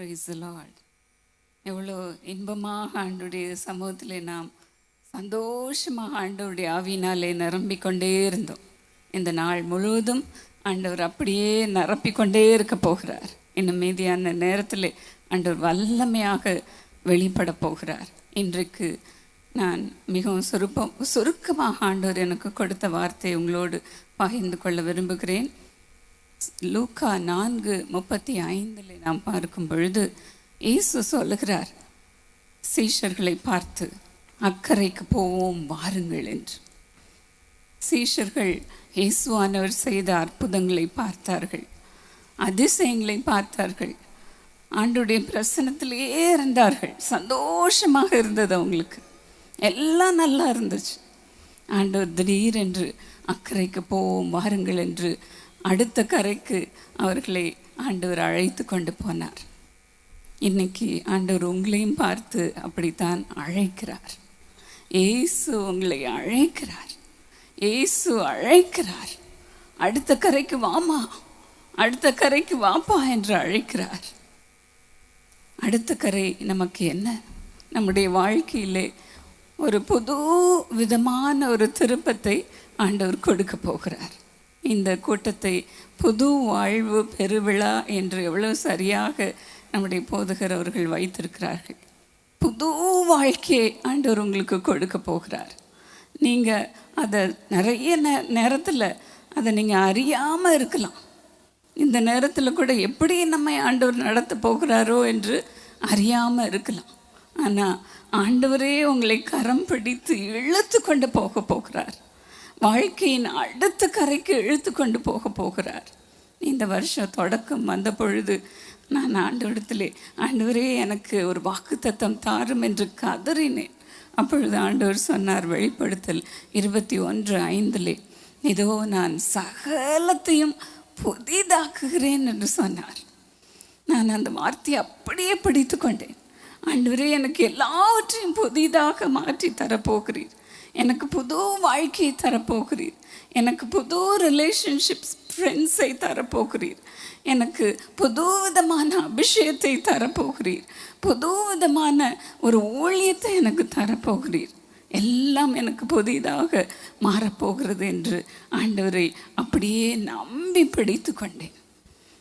Praise the எவ்வளோ இன்பமாக ஆண்டுடைய சமூகத்தில் நாம் சந்தோஷமாக ஆண்டவருடைய ஆவினாலே நிரம்பிக்கொண்டே இருந்தோம். இந்த நாள் முழுவதும் ஆண்டவர் அப்படியே நிரப்பிக்கொண்டே இருக்க போகிறார். இன்னும் மீதியான நேரத்தில் ஆண்டவர் வல்லமையாக வெளிப்பட போகிறார். இன்றைக்கு நான் மிகவும் சுருப்பம் சுருக்கமாக ஆண்டவர் எனக்கு கொடுத்த வார்த்தையை உங்களோடு பகிர்ந்து கொள்ள விரும்புகிறேன். லூக்கா நான்கு முப்பத்தி ஐந்தில் நாம் பார்க்கும் பொழுது இயேசு சொல்லுகிறார் சீஷர்களை பார்த்து அக்கறைக்கு போவோம் வாருங்கள் என்று. சீஷர்கள் இயேசுவானவர் செய்த அற்புதங்களை பார்த்தார்கள் அதிசயங்களை பார்த்தார்கள் ஆண்டுடைய பிரசனத்திலேயே இருந்தார்கள் சந்தோஷமாக இருந்தது அவங்களுக்கு. எல்லாம் நல்லா இருந்துச்சு. ஆண்டவர் திடீரென்று அக்கறைக்கு போவோம் வாருங்கள் என்று அடுத்த கரைக்கு அவர்களை ஆண்டவர் அழைத்து கொண்டு போனார். இன்னைக்கு ஆண்டவர் உங்களையும் பார்த்து அப்படித்தான் அழைக்கிறார். ஏசு உங்களை அழைக்கிறார். ஏசு அழைக்கிறார். அடுத்த கரைக்கு வாமா அடுத்த கரைக்கு வாப்பா என்று அழைக்கிறார். அடுத்த கரை நமக்கு என்ன? நம்முடைய வாழ்க்கையிலே ஒரு புது விதமான ஒரு திருப்பத்தை ஆண்டவர் கொடுக்க போகிறார். இந்த கூட்டத்தை புது வாழ்வு பெருவிழா என்று எவ்வளவு சரியாக நம்முடைய போதுகர் அவர்கள் வைத்திருக்கிறார்கள். புது வாழ்க்கையை ஆண்டவர் உங்களுக்கு கொடுக்க போகிறார். நீங்கள் அதை நிறைய நே நேரத்தில் அதை நீங்கள் அறியாமல் இருக்கலாம். இந்த நேரத்தில் கூட எப்படி நம்மை ஆண்டவர் நடத்த போகிறாரோ என்று அறியாமல் இருக்கலாம். ஆனால் ஆண்டவரே உங்களை கரம் பிடித்து இழுத்து கொண்டு போக போகிறார். வாழ்க்கையின் அடுத்த கரைக்கு இழுத்து கொண்டு போக போகிறார். இந்த வருஷம் தொடக்கம் வந்த பொழுது நான் ஆண்டவரிடத்திலே ஆண்டவரே எனக்கு ஒரு வாக்குத்தத்தம் தாரும் என்று கதறினேன். அப்பொழுது ஆண்டவர் சொன்னார் வெளிப்படுத்தல் இருபத்தி ஒன்று ஐந்திலே இதோ நான் சகலத்தையும் புதிதாக்குகிறேன் என்று சொன்னார். நான் அந்த வார்த்தையை அப்படியே பிடித்து கொண்டேன். ஆண்டவரே எனக்கு எல்லாவற்றையும் புதிதாக மாற்றி தரப்போகிறீர். எனக்கு புது வாழ்க்கையை தரப்போகிறீர். எனக்கு புது ரிலேஷன்ஷிப்ஸ் ஃப்ரெண்ட்ஸை தரப்போகிறீர். எனக்கு புது விதமான அபிஷேகத்தை தரப்போகிறீர். புது விதமான ஒரு ஊழியத்தை எனக்கு தரப்போகிறீர். எல்லாம் எனக்கு புதிதாக மாறப்போகிறது என்று ஆண்டவரை அப்படியே நம்பி பிடித்து கொண்டேன்.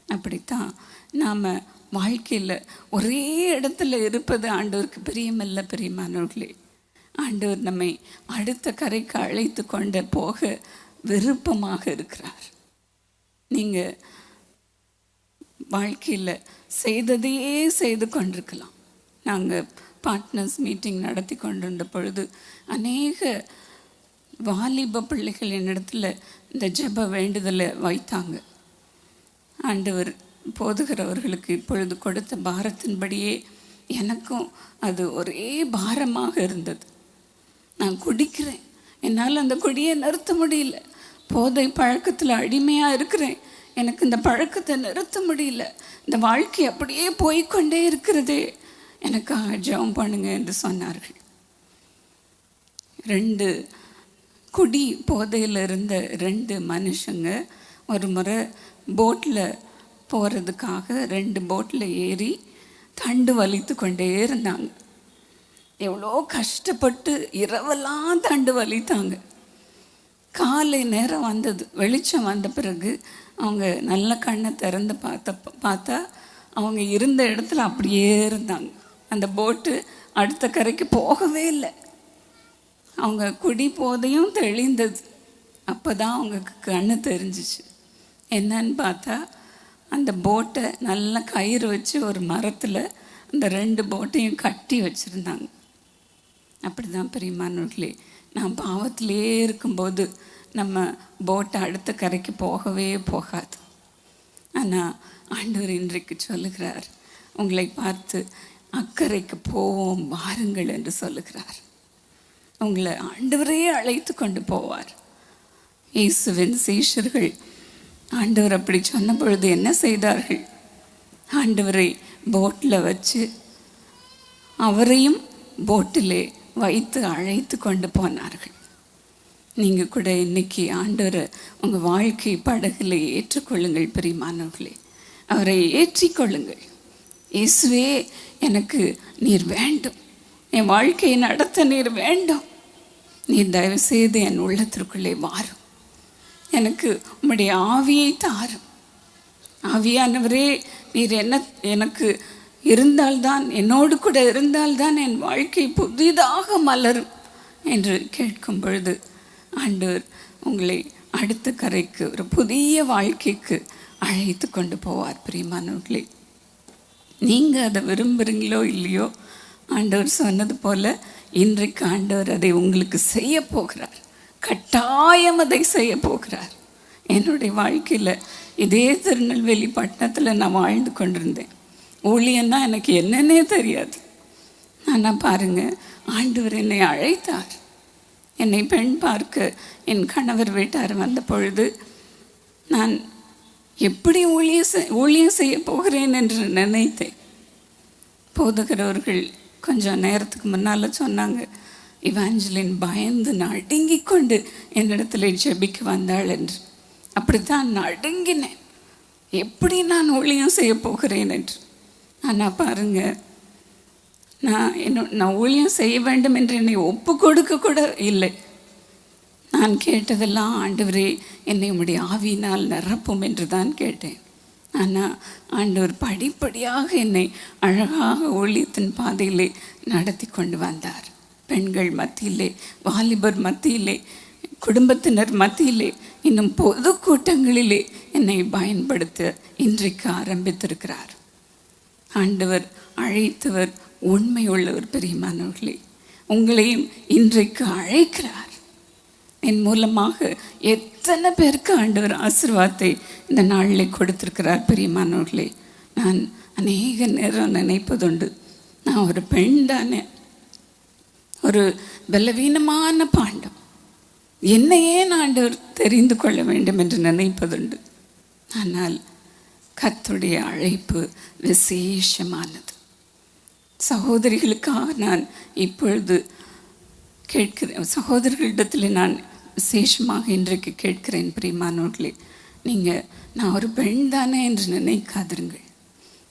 அப்படித்தான் நாம் வாழ்க்கையில் ஒரே இடத்துல இருப்பது ஆண்டவருக்கு பிரியமல்ல பிரியமானவர்களே. ஆண்டவர் நம்மை அடுத்த கரைக்கு அழைத்து கொண்டு போக விருப்பமாக இருக்கிறார். நீங்கள் வாழ்க்கையில் செய்ததையே செய்து கொண்டிருக்கலாம். நாங்கள் பார்ட்னர்ஸ் மீட்டிங் நடத்தி கொண்டிருந்த பொழுது அநேக வாலிப பிள்ளைகள் என்னிடத்துல இந்த ஜெப வேண்டுதலை வைத்தாங்க. ஆண்டவர் போதுகிறவர்களுக்கு இப்பொழுது கொடுத்த பாரத்தின்படியே எனக்கும் அது ஒரே பாரமாக இருந்தது. நான் குடிக்கிறேன். என்னால் அந்த குடியை நிறுத்த முடியல. போதை பழக்கத்தில் அடிமையாக இருக்கிறேன். எனக்கு இந்த பழக்கத்தை நிறுத்த முடியல. இந்த வாழ்க்கை அப்படியே போய்கொண்டே இருக்கிறதே. எனக்காக ஜெபம் பண்ணுங்க என்று சொன்னார்கள். ரெண்டு குடி போதையில் இருந்த ரெண்டு மனுஷங்க ஒரு முறை போட்டில் போகிறதுக்காக ரெண்டு போட்டில் ஏறி தண்டு வலித்து கொண்டே இருந்தாங்க. எவ்வளோ கஷ்டப்பட்டு இரவெல்லாம் தண்டு வலித்தாங்க. காலை நேரம் வந்தது வெளிச்சம் வந்த பிறகு அவங்க நல்ல கண்ணை திறந்து பார்த்த பார்த்தா அவங்க இருந்த இடத்துல அப்படியே இருந்தாங்க. அந்த போட்டு அடுத்த கரைக்கு போகவே இல்லை. அவங்க குடி போதையும் தெளிந்தது. அப்போ தான் அவங்க கண்ணு தெரிஞ்சிச்சு. என்னன்னு பார்த்தா அந்த போட்டை நல்லா கயிறு வச்சு ஒரு மரத்தில் அந்த ரெண்டு போட்டையும் கட்டி வச்சுருந்தாங்க. அப்படி தான் பெரியமானவர்களே நான் பாவத்திலே இருக்கும்போது நம்ம போட்டை அடுத்த கரைக்கு போகவே போகாது. ஆனால் ஆண்டவர் இன்றைக்கு சொல்லுகிறார் உங்களை பார்த்து அக்கறைக்கு போவோம் வாருங்கள் என்று சொல்லுகிறார். உங்களை ஆண்டவரே அழைத்து கொண்டு போவார். இயேசுவின் சீஷர்கள் ஆண்டவர் அப்படி சொன்ன பொழுது என்ன செய்தார்கள்? ஆண்டவரை போட்டில் வச்சு அவரையும் போட்டிலே வைத்து அழைத்து கொண்டு போனார்கள். நீங்கள் கூட இன்னைக்கு ஆண்டவர் உங்கள் வாழ்க்கை படகுல ஏற்றுக்கொள்ளுங்கள் பிரியமானவர்களே. அவரை ஏற்றிக்கொள்ளுங்கள் இயேசுவே எனக்கு நீர் வேண்டும். என் வாழ்க்கையை நடத்த நீர் வேண்டும். நீர் தயவு செய்து என் உள்ளத்திற்குள்ளே வாரும். எனக்கு உம்முடைய ஆவியை தாரும். ஆவியானவரே நீர் என்ன எனக்கு இருந்தால்தான் என்னோடு கூட இருந்தால்தான் என் வாழ்க்கை புதிதாக மலரும் என்று கேட்கும் பொழுது ஆண்டவர் உங்களை அடுத்த கரைக்கு ஒரு புதிய வாழ்க்கைக்கு அழைத்து கொண்டு போவார் பிரியமானவர்களே. நீங்கள் அதை விரும்புகிறீங்களோ இல்லையோ ஆண்டவர் சொன்னது போல இன்றைக்கு ஆண்டவர் அதை உங்களுக்கு செய்ய போகிறார். கட்டாயம் அதை செய்ய போகிறார். என்னுடைய வாழ்க்கையில் இதே திருநெல்வேலி பட்டணத்தில் நான் வாழ்ந்து கொண்டிருந்தேன். ஊழியன்னா எனக்கு என்னன்னே தெரியாது. ஆனால் பாருங்க ஆண்டவர் என்னை அழைத்தார். என்னை பெண் பார்க்க என் கணவர் வீட்டார் வந்த பொழுது நான் எப்படி ஊழிய ஊழியம் செய்ய போகிறேன் என்று நினைத்தேன். போதுகிறவர்கள் கொஞ்சம் நேரத்துக்கு முன்னால் சொன்னாங்க இவாஞ்சலின் பயந்து நடுங்கி கொண்டு என்னிடத்தில் ஜெபிக்க வந்தாள் என்று. அப்படித்தான் நடுங்கினேன். எப்படி நான் ஊழியம் செய்ய போகிறேன் என்று? ஆனால் பாருங்க நான் என்ன நான் ஊழியம் செய்ய வேண்டும் என்று என்னை ஒப்பு கொடுக்க கூட இல்லை. நான் கேட்டதெல்லாம் ஆண்டவரே என்னை உடைய ஆவியினால் நிரப்பும் என்று தான் கேட்டேன். ஆனால் ஆண்டவர் படிப்படியாக என்னை அழகாக ஊழியத்தின் பாதையிலே நடத்தி கொண்டு வந்தார். பெண்கள் மத்தியிலே வாலிபர் மத்தியிலே குடும்பத்தினர் மத்தியிலே இன்னும் பொது கூட்டங்களிலே என்னை பயன்படுத்த இன்றைக்கு ஆரம்பித்திருக்கிறார். ஆண்டவர் அழைத்தவர் உண்மை உள்ளவர் பெரியமானவர்களே உங்களையும் இன்றைக்கு அழைக்கிறார். என் மூலமாக எத்தனை பேருக்கு ஆண்டவர் ஆசிர்வாதத்தை இந்த நாளில் கொடுத்திருக்கிறார் பெரியமானவர்களே? நான் அநேக நேரம் நினைப்பதுண்டு. நான் ஒரு பெண் தானே. ஒரு பலவீனமான பாண்டம். என்னையே நான் ஆண்டவர் தெரிந்து கொள்ள வேண்டும் என்று நினைப்பதுண்டு. ஆனால் கத்துடைய அழைப்பு விசேஷமானது. சகோதரிகளுக்காக நான் இப்பொழுது கேட்கிறேன் சகோதரர்களிடத்தில் நான் விசேஷமாக இன்றைக்கு கேட்கிறேன் பிரியமானவர்களே. நீங்கள் நான் ஒரு பெண் தானே என்று நினைக்காதிருங்கள்.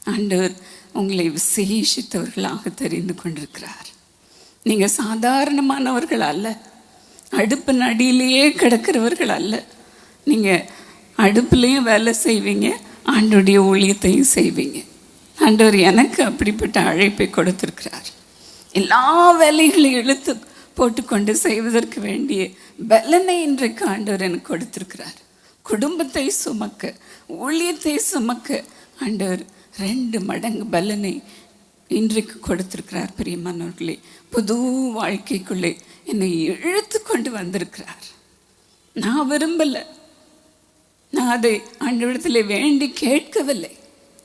ஆண்டவர் உங்களை விசேஷித்தவர்களாக தெரிந்து கொண்டிருக்கிறார். நீங்கள் சாதாரணமானவர்கள் அல்ல. அடுப்பு நடியிலேயே கிடக்கிறவர்கள் அல்ல. நீங்கள் அடுப்புலேயும் வேலை செய்வீங்க. ஆண்டோடைய ஊழியத்தையும் செய்வீங்க. ஆண்டவர் எனக்கு அப்படிப்பட்ட அழைப்பை கொடுத்துருக்கிறார். எல்லா வேலைகளையும் இழுத்து போட்டுக்கொண்டு செய்வதற்கு வேண்டிய பலனை இன்றைக்கு ஆண்டவர் எனக்கு கொடுத்துருக்கிறார். குடும்பத்தை சுமக்க ஊழியத்தை சுமக்க ஆண்டவர் ரெண்டு மடங்கு பலனை இன்றைக்கு கொடுத்திருக்கிறார் பிரியமானவர்களே. புது வாழ்க்கைக்குள்ளே என்னை இழுத்து கொண்டு வந்திருக்கிறார். நான் விரும்பலை. நான் அதை ஆண்டவரிடத்தில் வேண்டி கேட்கவில்லை.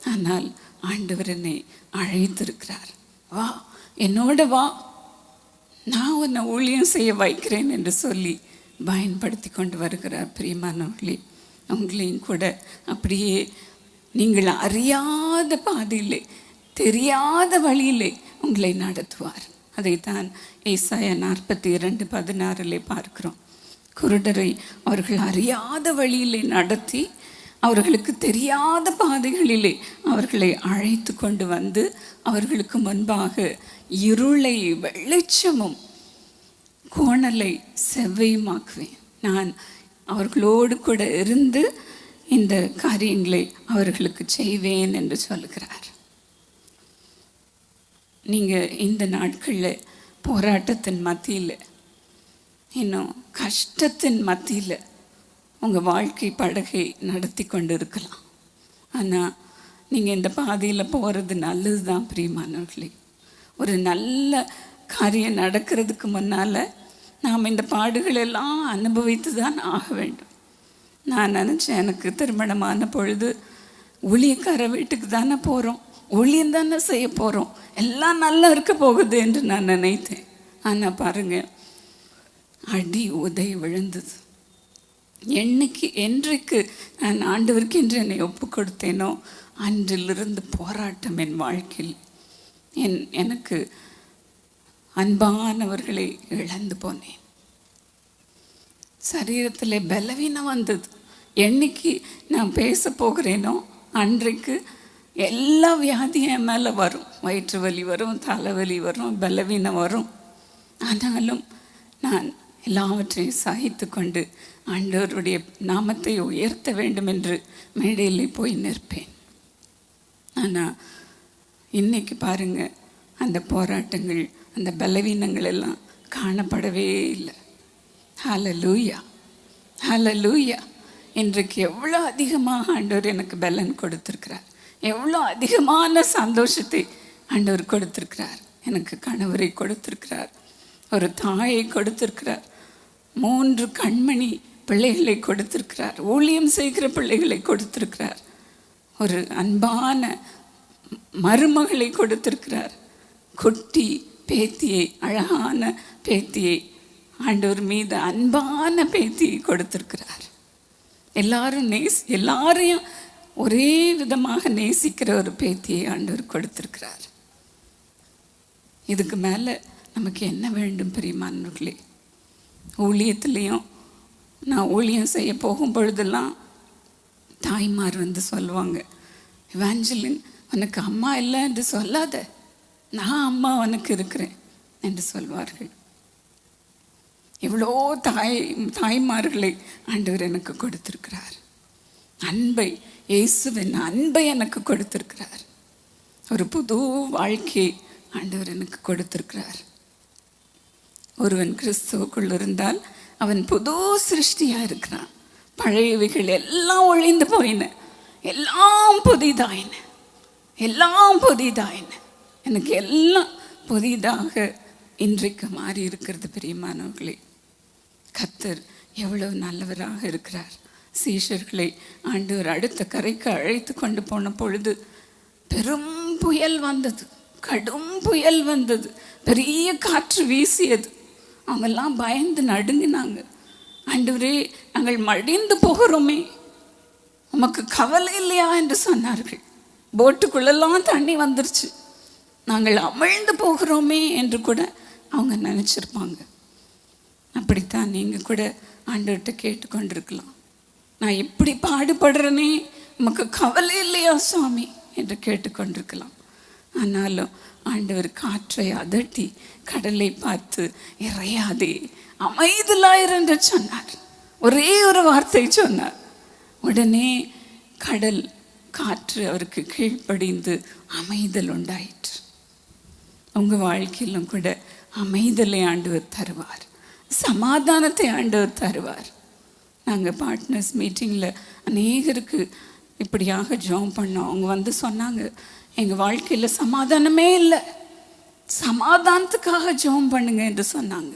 ஆனால் ஆண்டவர் என்னை அழைத்திருக்கிறார். வா என்னோட வா. நான் உன்னை ஊழியம் செய்ய வைக்கிறேன் என்று சொல்லி பயன்படுத்தி கொண்டு வருகிறார் பிரியமானவர்களே. உங்களையும் கூட அப்படியே நீங்கள் அறியாத பாதையிலே தெரியாத வழியிலே உங்களை நடத்துவார். அதைத்தான் ஏசாயா நாற்பத்தி இரண்டு பதினாறிலே பார்க்கிறோம். குருடரை அவர்கள் அறியாத வழியிலே நடத்தி அவர்களுக்கு தெரியாத பாதைகளிலே அவர்களை அழைத்து கொண்டு வந்து அவர்களுக்கு முன்பாக இருளை வெளிச்சமும் கோணலை செவ்வையுமாக்குவேன். நான் அவர்களோடு கூட இருந்து இந்த காரியங்களை அவர்களுக்கு செய்வேன் என்று சொல்கிறார். நீங்கள் இந்த நாட்களில் போராட்டத்தின் மத்தியில் இன்னும் கஷ்டத்தின் மத்தியில் உங்கள் வாழ்க்கை படகை நடத்தி கொண்டு இருக்கலாம் ஆனால் நீங்கள் இந்த பாதையில் போகிறது நல்லது தான் பிரியமானவர்களே. ஒரு நல்ல காரியம் நடக்கிறதுக்கு முன்னால் நாம் இந்த பாடுகள் எல்லாம் அனுபவித்து தான் ஆக வேண்டும். நான் நினச்சேன் எனக்கு திருமணமான பொழுது ஊழியக்கார வீட்டுக்கு தானே போகிறோம் ஊழியம் தானே செய்ய போகிறோம் எல்லாம் நல்லா இருக்க போகுது என்று நான் நினைத்தேன். ஆனால் பாருங்கள் அடி உதை விழுந்தது. என்னைக்கு என்றைக்கு நான் ஆண்டவருக்கு என்று என்னை ஒப்பு கொடுத்தேனோ அன்றிலிருந்து போராட்டம் என் வாழ்க்கையில். என் எனக்கு அன்பானவர்களை இழந்து போனேன். சரீரத்தில் பலவீனம் வந்தது. என்னைக்கு நான் பேச போகிறேனோ அன்றைக்கு எல்லா வியாதியும் என் மேலே வரும். வயிற்று வலி வரும் தலைவலி வரும் பலவீனம் வரும். ஆனாலும் நான் எல்லாவற்றையும் சகித்து கொண்டு ஆண்டவருடைய நாமத்தை உயர்த்த வேண்டும் என்று மேடையில் போய் நிற்பேன். ஆனால் இன்னைக்கு பாருங்க அந்த போராட்டங்கள் அந்த பலவீனங்கள் எல்லாம் காணப்படவே இல்லை. ஹால லூயா ஹல லூயா இன்றைக்கு எவ்வளோ அதிகமாக ஆண்டவர் எனக்கு பலன் கொடுத்துருக்கிறார். எவ்வளோ அதிகமான சந்தோஷத்தை ஆண்டவர் கொடுத்துருக்கிறார். எனக்கு கணவரை கொடுத்துருக்கிறார். ஒரு தாயை கொடுத்துருக்கிறார். மூன்று கண்மணி பிள்ளைகளை கொடுத்திருக்கிறார். ஊழியம் செய்கிற பிள்ளைகளை கொடுத்திருக்கிறார். ஒரு அன்பான மருமகளை கொடுத்திருக்கிறார். குட்டி பேத்தியை அழகான பேத்தியை ஆண்டவர் மீது அன்பான பேத்தியை கொடுத்திருக்கிறார். எல்லாரும் நேஸ் எல்லாரையும் ஒரே விதமாக நேசிக்கிற ஒரு பேத்தியை ஆண்டவர் கொடுத்திருக்கிறார். இதுக்கு மேலே நமக்கு என்ன வேண்டும் பெரியமானவர்களே? ஊழியத்துலேயும் நான் ஊழியம் செய்ய போகும் பொழுதெல்லாம் தாய்மார் வந்து சொல்லுவாங்க இவாஞ்சலின் உனக்கு அம்மா இல்லை என்று சொல்லாத. நான் அம்மா உனக்கு இருக்கிறேன் என்று சொல்வார்கள். எவ்வளோ தாய் தாய்மார்களை ஆண்டவர் எனக்கு கொடுத்திருக்கிறார். அன்பை இயேசுவின் அன்பை எனக்கு கொடுத்திருக்கிறார். ஒரு புது வாழ்க்கையை ஆண்டவர் எனக்கு கொடுத்திருக்கிறார். ஒருவன் கிறிஸ்துவுக்குள் இருந்தால் அவன் புது சிருஷ்டியா இருக்கிறான். பழையவைகள் எல்லாம் ஒழிந்து போயின. எல்லாம் புதிதாயின. எல்லாம் புதிதாயின. எனக்கு எல்லாம் புதிதாக இன்றைக்கு மாறி இருக்கிறது பிரியமானவர்களே. கத்தர் எவ்வளவு நல்லவராக இருக்கிறார். சீஷர்களை ஆண்டவர் அடுத்த கரைக்கு அழைத்து கொண்டு போன பொழுது பெரும் புயல் வந்தது. கடும் புயல் வந்தது. பெரிய காற்று வீசியது. அவங்கெல்லாம் பயந்து நடுங்கினாங்க. ஆண்டவரே நாங்கள் மடிந்து போகிறோமே. நமக்கு கவலை இல்லையா என்று சொன்னார்கள். போட்டுக்குள்ளெல்லாம் தண்ணி வந்துருச்சு. நாங்கள் அமிழ்ந்து போகிறோமே என்று கூட அவங்க நினச்சிருப்பாங்க. அப்படித்தான் நீங்கள் கூட ஆண்டவர்கிட்ட கேட்டுக்கொண்டிருக்கலாம். நான் இப்படி பாடுபடுறேனே நமக்கு கவலை இல்லையா சுவாமி? என்று கேட்டுக்கொண்டிருக்கலாம். ஆனாலும் ஆண்டவர் காற்றை அதட்டி கடலை பார்த்து இறையாதே அமைதலாயிரு என்று சொன்னார். ஒரே ஒரு வார்த்தை சொன்னார். உடனே கடல் காற்று அவருக்கு கீழ்ப்படிந்து அமைதல் உண்டாயிற்று. உங்கள் வாழ்க்கையிலும் கூட அமைதலை ஆண்டவர் தருவார். சமாதானத்தை ஆண்டவர் தருவார். நாங்கள் பார்ட்னர்ஸ் மீட்டிங்கில் அநேகருக்கு இப்படியாக ஜாம் பண்ணோம். அவங்க வந்து சொன்னாங்க எங்கள் வாழ்க்கையில் சமாதானமே இல்லை. சமாதானத்துக்காக ஜெபம் பண்ணுங்க என்று சொன்னாங்க.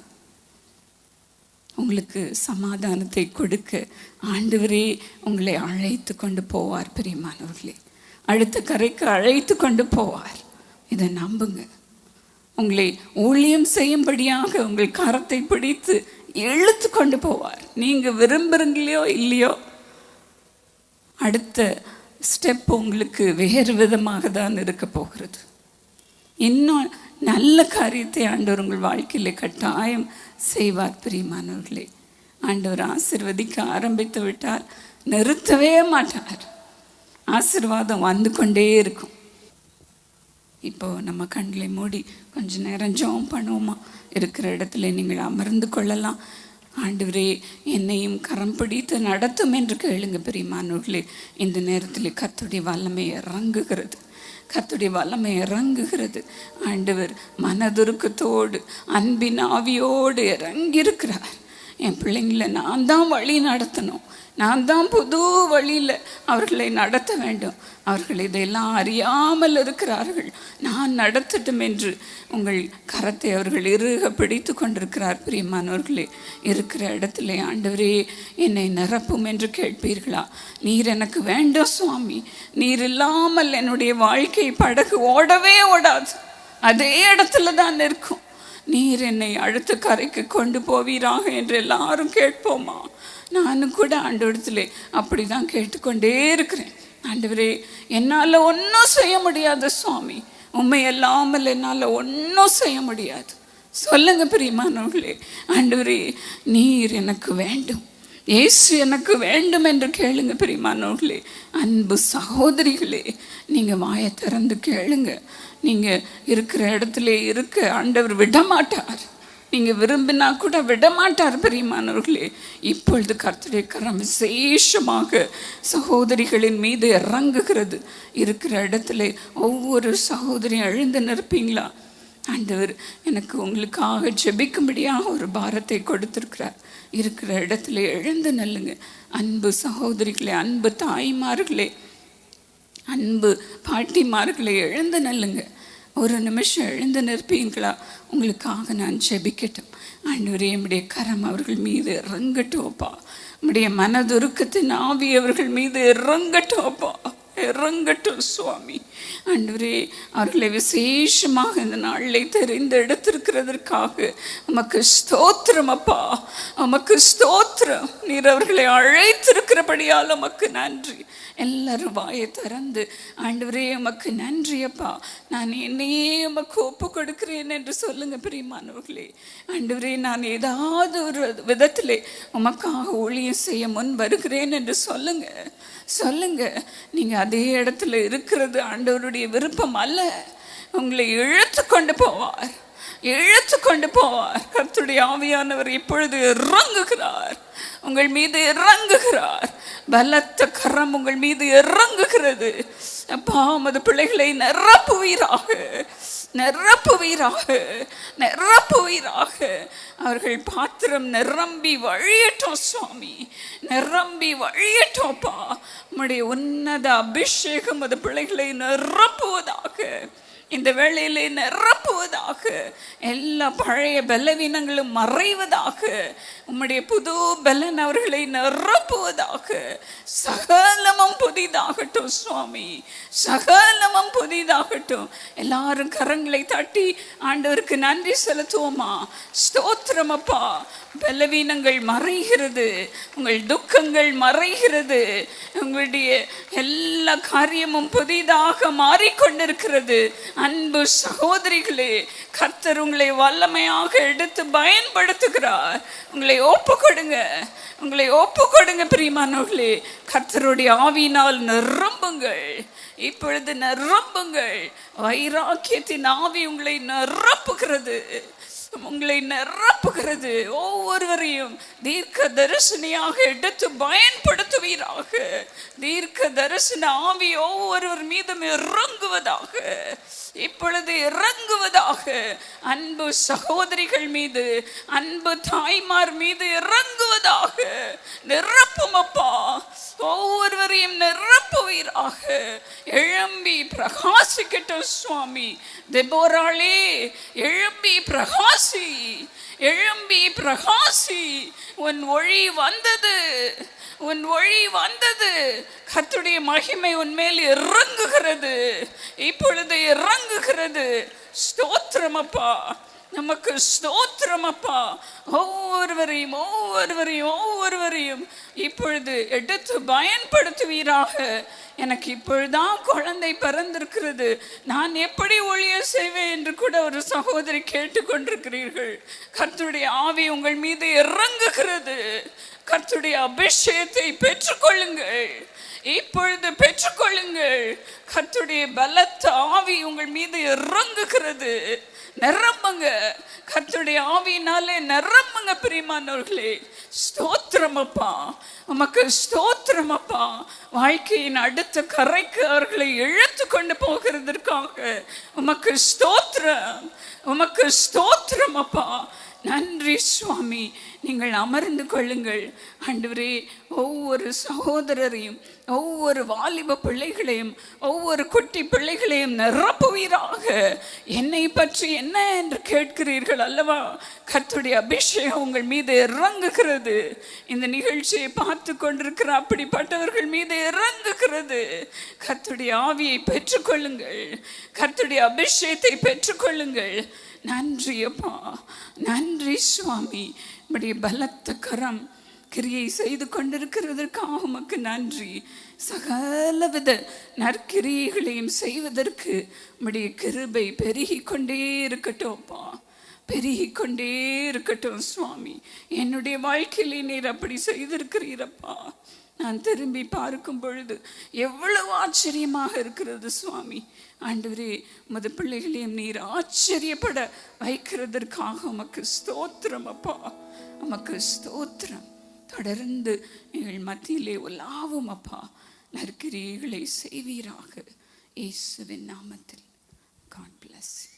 உங்களுக்கு சமாதானத்தை கொடுக்க ஆண்டவரே உங்களை அழைத்து கொண்டு போவார் பிரியமானவர்களே. அடுத்த கரைக்கு அழைத்து கொண்டு போவார். இதை நம்புங்க. உங்களை ஊழியம் செய்யும்படியாக உங்கள் கரத்தை பிடித்து இழுத்து கொண்டு போவார். நீங்கள் விரும்புகிறீங்களோ இல்லையோ அடுத்த ஸ்டெப் உங்களுக்கு வேறு விதமாக தான் இருக்க போகிறது. இன்னும் நல்ல காரியத்தை ஆண்டவர் உங்கள் வாழ்க்கையில் கட்டாயம் செய்வார் பிரியமானவர்களே. ஆண்டவர் ஆசிர்வதிக்க ஆரம்பித்து விட்டால் நிறுத்தவே மாட்டார். ஆசிர்வாதம் வந்து கொண்டே இருக்கும். இப்போ நம்ம கண்களை மூடி கொஞ்ச நேரம் ஜோம் பண்ணுவோமா? இருக்கிற இடத்துல நீங்கள் அமர்ந்து கொள்ளலாம். ஆண்டவரே என்னையும் கரம் பிடித்து நடத்தும் என்று கேளுங்க பெரியமானவர்களே. இந்த நேரத்தில் கத்துடைய வல்லமை இறங்குகிறது. கத்துடைய வல்லமை இறங்குகிறது. ஆண்டவர் மனதுருக்கத்தோடு அன்பின் ஆவியோடு இறங்கியிருக்கிறார். என் பிள்ளைங்களை நான் தான் வழி நடத்தணும். நான் தான் புது வழியில் அவர்களை நடத்த வேண்டும். அவர்கள் இதையெல்லாம் அறியாமல் இருக்கிறார்கள். நான் நடத்தட்டும் என்று உங்கள் கரத்தை அவர்கள் இறுக பிடித்து கொண்டிருக்கிறார். பிரியமானவர்களே இருக்கிற இடத்துல ஆண்டவரே என்னை நிரப்பும் என்று கேட்பீர்களா? நீர் எனக்கு வேண்டாம் சுவாமி. நீர் இல்லாமல் என்னுடைய வாழ்க்கை படகு ஓடவே ஓடாது. அதே இடத்துல தான் இருக்கும் நீர் என்னை அடுத்த கரைக்கு கொண்டு போவீராக என்று எல்லாரும் கேட்போமா? நானும் கூட ஆண்டவரத்தில் அப்படி தான் கேட்டுக்கொண்டே இருக்கிறேன். ஆண்டவரே என்னால் ஒன்றும் செய்ய முடியாது சுவாமி. உண்மை இல்லாமல் என்னால் ஒன்றும் செய்ய முடியாது. சொல்லுங்க பிரியமானவர்களே ஆண்டவரே நீர் எனக்கு வேண்டும். இயேசு எனக்கு வேண்டும் என்று கேளுங்க பிரியமானவர்களே. அன்பு சகோதரிகளே நீங்கள் வாயை திறந்து கேளுங்க. நீங்கள் இருக்கிற இடத்துல இருக்க ஆண்டவர் விடமாட்டார். நீங்கள் விரும்பினா கூட விடமாட்டார் பெரியமானவர்களே. இப்பொழுது கர்த்தருடைய கரம் விசேஷமாக சகோதரிகளின் மீது இறங்குகிறது. இருக்கிற இடத்துல ஒவ்வொரு சகோதரியும் எழுந்து நிற்பீங்களா? ஆண்டவர் எனக்கு உங்களுக்காக ஜெபிக்கும்படியாக ஒரு பாரத்தை கொடுத்துருக்கிறார். இருக்கிற இடத்துல எழுந்து நல்லுங்க. அன்பு சகோதரிகளே அன்பு தாய்மார்களே அன்பு பாட்டிமார்களை எழுந்து நல்லுங்க. ஒரு நிமிஷம் எழுந்து நிற்பீங்களா? உங்களுக்காக நான் ஜெபிக்கட்டும். ஆண்டவரே நம்முடைய கரம் அவர்கள் மீது இறங்கட்டோப்பா நம்முடைய மனதுருக்கத்தின் ஆவி அவர்கள் மீது இறங்கட்டோப்பா இறங்கட்டும் சுவாமி. அன்றுவரே அவர்களை விசேஷமாக இந்த நாளில் தெரிந்து எடுத்திருக்கிறதற்காக நமக்கு ஸ்தோத்திரம் அப்பா. உமக்கு ஸ்தோத்திரம். நீர் அவர்களை அழைத்திருக்கிறபடியால் உமக்கு நன்றி. எல்லாரும் வாயை திறந்து ஆண்டவரே உமக்கு நன்றி அப்பா. நான் என்னையே உமக்கு ஒப்பு கொடுக்கிறேன் என்று சொல்லுங்க பிரியமானவர்களே. ஆண்டவரே நான் ஏதாவது ஒரு விதத்திலே உமக்காக ஊழியம் செய்ய முன் வருகிறேன் என்று சொல்லுங்க. சொல்லுங்க. நீங்க அதே இடத்துல இருக்கிறது ஆண்டவருடைய விருப்பம் அல்ல. உங்களை இழுத்து கொண்டு போவார். இழுத்து கொண்டு போவார். கர்த்துடைய ஆவியானவர் இப்பொழுது இறங்குகிறார். உங்கள் மீது இறங்குகிறார். பலத்த கரம் உங்கள் மீது இறங்குகிறது. அப்பா உமது பிள்ளைகளை நிரப்புவீராக. நிரப்புவீராக. நிரப்புவீராக. அவர்கள் பாத்திரம் நிரம்பி வழியட்டும் சுவாமி. நிரம்பி வழியட்டோப்பா உம்முடைய உன்னத அபிஷேகம் அது பிள்ளைகளை நிரப்புவதாக. இந்த வேளையிலே நிரப்புவதாக எல்லா பழைய பலவீனங்களும் மறைவதாக உம்முடைய புது பலன் அவர்களை நிரப்புவதாக சகலமும் புதிதாகட்டும் சுவாமி சகலமும் புதிதாகட்டும். எல்லாரும் கரங்களை தட்டி ஆண்டவருக்கு நன்றி செலுத்துவோமா? ஸ்தோத்திரமப்பா பலவீனங்கள் மறைகிறது உங்கள் துக்கங்கள் மறைகிறது உங்களுடைய எல்லா காரியமும் புதிதாக மாறிக்கொண்டிருக்கிறது. அன்பு சகோதரிகளே கர்த்தர் உங்களை வல்லமையாக எடுத்து பயன்படுத்துகிறார். உங்களை ஒப்பு கொடுங்க உங்களை ஒப்பு கொடுங்க பிரியமானவர்களே. கர்த்தருடைய ஆவியினால் நிரம்புங்கள். இப்பொழுது நிரம்புங்கள். வைராக்கியத்தின் ஆவி உங்களை நிரப்புகிறது. உங்களை நிரப்புகிறது. ஒவ்வொருவரையும் தீர்க்க தரிசனியாக எடுத்து பயன்படுத்துவீராக. தீர்க்க தரிசன ஆவி ஒவ்வொருவர் மீதும் இறங்குவதாக. இப்பொழுது இறங்குவதாக. அன்பு சகோதரிகள் மீது அன்பு தாய்மார் மீது இறங்குவதாக. நிரப்பும் அப்பா. ஒவ்வொருவரையும் நிரப்புவீராக. எழும்பி பிரகாசிக்கட்டும் சுவாமி. தெபோராளே எழும்பி பிரகாசி எழும்பி பிரகாசி உன் ஒளி வந்தது உன் ஒளி வந்தது. கத்துடைய மகிமை உன்மேல் இறங்குகிறது இப்பொழுது இறங்குகிறது. ஸ்தோத்திரமப்பா நமக்கு ஸ்தோத்திரம் அப்பா ஒவ்வொருவரையும் ஒவ்வொருவரையும் ஒவ்வொருவரையும் இப்பொழுது எடுத்து பயன்படுத்துவீராக. எனக்கு இப்பொழுதான் குழந்தை பிறந்திருக்கிறது. நான் எப்படி ஒளிய செய்வேன் என்று கூட ஒரு சகோதரி கேட்டுக்கொண்டிருக்கிறீர்கள் கர்த்துடைய ஆவி உங்கள் மீது இறங்குகிறது. கர்த்துடைய அபிஷேகத்தை பெற்றுக்கொள்ளுங்கள். இப்பொழுது பெற்றுக்கொள்ளுங்கள். கர்த்துடைய பலத்த ஆவி உங்கள் மீது இறங்குகிறது. நிரம்புங்க. கத்துடைய ஆவியினாலே நிரம்புங்க பிரியமானவர்களே. ஸ்தோத்திரமப்பா. உமக்கு ஸ்தோத்திரமப்பா. வாழ்க்கையின் அடுத்த கரைக்கு அவர்களை இழுத்து கொண்டு போகிறதற்காக உமக்கு ஸ்தோத்திரம். உமக்கு ஸ்தோத்திரமப்பா. அப்பா நன்றி சுவாமி. நீங்கள் அமர்ந்து கொள்ளுங்கள். ஆண்டவரே ஒவ்வொரு சகோதரரையும் ஒவ்வொரு வாலிப பிள்ளைகளையும் ஒவ்வொரு குட்டி பிள்ளைகளையும் நிரப்புவீராக. என்னை பற்றி என்ன என்று கேட்கிறீர்கள் அல்லவா? கத்துடைய அபிஷேகம் உங்கள் மீது இறங்குகிறது. இந்த நிகழ்ச்சியை பார்த்து கொண்டிருக்கிற அப்படிப்பட்டவர்கள் மீது இறங்குகிறது. கத்துடைய ஆவியை பெற்றுக்கொள்ளுங்கள். கத்துடைய அபிஷேகத்தை பெற்றுக்கொள்ளுங்கள். நன்றி அப்பா. நன்றி சுவாமி. இப்படி பலத்த கரம் கிரியை செய்து கொண்டிருக்கிறதற்காக உமக்கு நன்றி. சகலவித நற்கிரியைகளையும் செய்வதற்கு உம்முடைய கிருபை பெருகி கொண்டே இருக்கட்டும்ப்பா பெருகி கொண்டே இருக்கட்டும் சுவாமி. என்னுடைய வாழ்க்கையிலே நீர் அப்படி செய்திருக்கிறீரப்பா. நான் திரும்பி பார்க்கும் பொழுது எவ்வளவு ஆச்சரியமாக இருக்கிறது சுவாமி. ஆண்டவரே உமது பிள்ளைகளையும் நீர் ஆச்சரியப்பட வைக்கிறதற்காக உமக்கு ஸ்தோத்திரம் அப்பா. உமக்கு ஸ்தோத்திரம். தொடர்ந்து எங்கள் மத்தியிலே உலாவும் அப்பா. நற்கிரியைகளை செய்வீராக. இயேசுவின் நாமத்தில். God plus